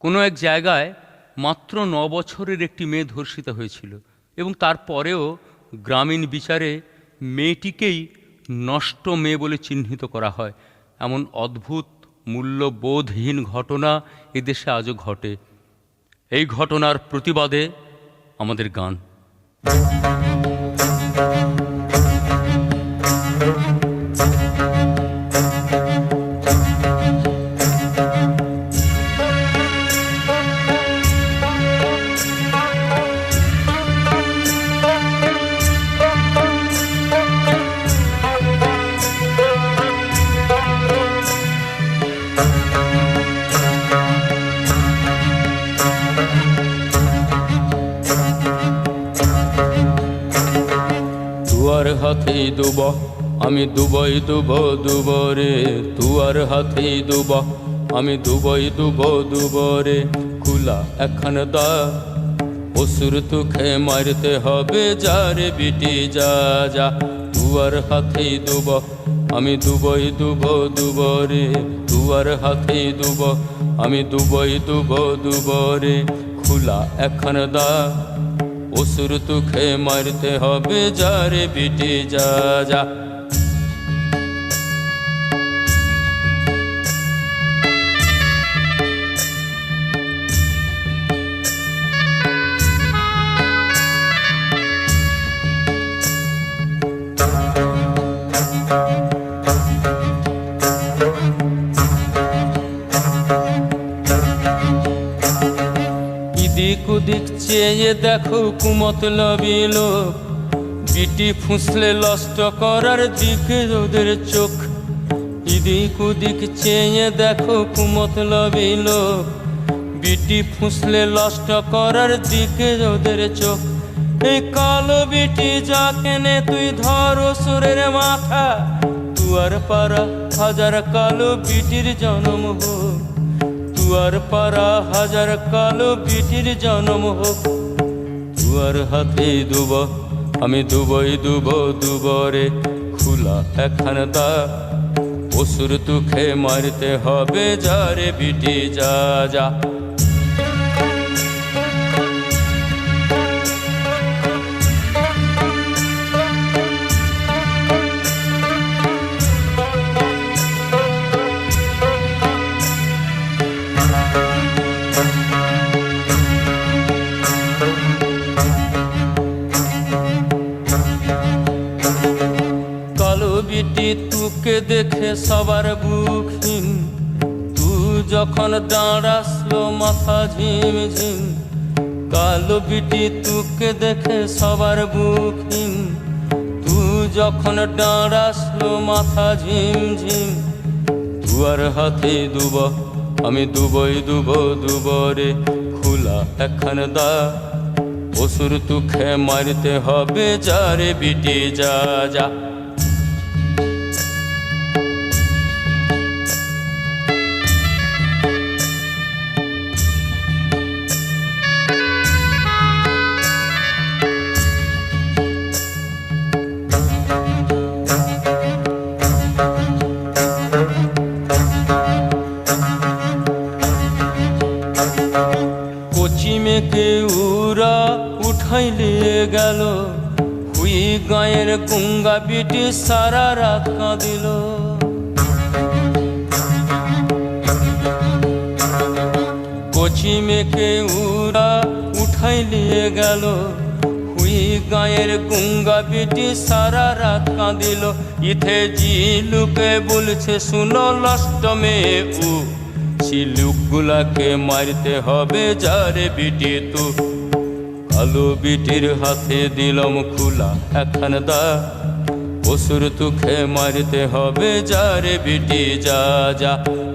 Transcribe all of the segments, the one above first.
কোনো এক জায়গায় মাত্র ন বছরের একটি মেয়ে ধর্ষিত হয়েছিল এবং তারপরেও গ্রামীণ বিচারে মেয়েটিকেই নষ্ট মেয়ে বলে চিহ্নিত করা হয়। এমন অদ্ভুত, মূল্যবোধহীন ঘটনা এদেশে আজও ঘটে। এই ঘটনার প্রতিবাদে আমাদের গান। তুয়ার হাতে দুব, আমি দুবই দুব দুবরে তুয়ার হাতে দুব, আমি দুবই দুব দুবরে খুলা এখন দা, অসুর তুখে মারতে হবে যারে বিটি যা যা। তুয়ার হাতে দুব, আমি দুবই দুব দুবরে তুয়ার হাতে দুব, আমি দুবই দুব দুবরে, খোলা এখন দা। অসুর তুখে মারতে হবে যারে বিটে যা যা। চেয়ে দেখো কুমত লবিল বিটি ফুসলে লষ্ট করার দিকে ওদের চোখ। ইদিক উদিক চেয়ে দেখো কুমত লবিল বিটি ফুসলে লষ্ট করার দিকে ওদের চোখ। এই কালো বিটি যা কেনে তুই ধর সুরের মাথা, তুয়ার পাড়া হাজার কালো বিটির জন্ম হোক। তুয়ার পাড়া, হাজার কালো বিটির জন্ম হোক। দুয়ার হাতে দুব, আমি দুবই দুব, দুবরে খোলা একখান দা অসুর তুখে মারতে হবে, যারে বিটি যা যা। বিটি তুকে দেখে সবার বুকহীন। তু যখন দাঁড়াসলো মাথা ঝিম ঝিম কালো বিটি তুকে দেখে সবার বুকহীন। তু যখন দাঁড়াসলো মাথা ঝিম ঝিম তুয়ার হাতে দুব আমি দুবই দুব দুবরে খোলা এখন দা। অসুর তুখে মারতে হবে যারে বিটি যা যা। কচি মেকে উরা উঠাইলে গেল। হুই গায়ের কুঙ্গা বিটি সারা রাত কাঁদিল। কচি মেকে উরা উঠাইলে গেল। হুই গায়ের কুঙ্গা বিটি সারা রাত কাঁদিল। ইথে জিলুকে বলছে, শুনো লষ্ট মেয়ে উ ছিলুকগুলাকে মারতে হবে, যারে বিটি তু কালো বিটির হাতে দিলম খুলা। এখন দা অসুর তুখে মারতে হবে, যারে বিটি যা যা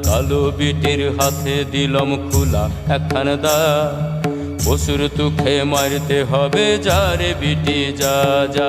কালো বিটির হাতে দিলম খুলা। এখন দা অসুর তুখে মারতে হবে, যারে বিটি যা যা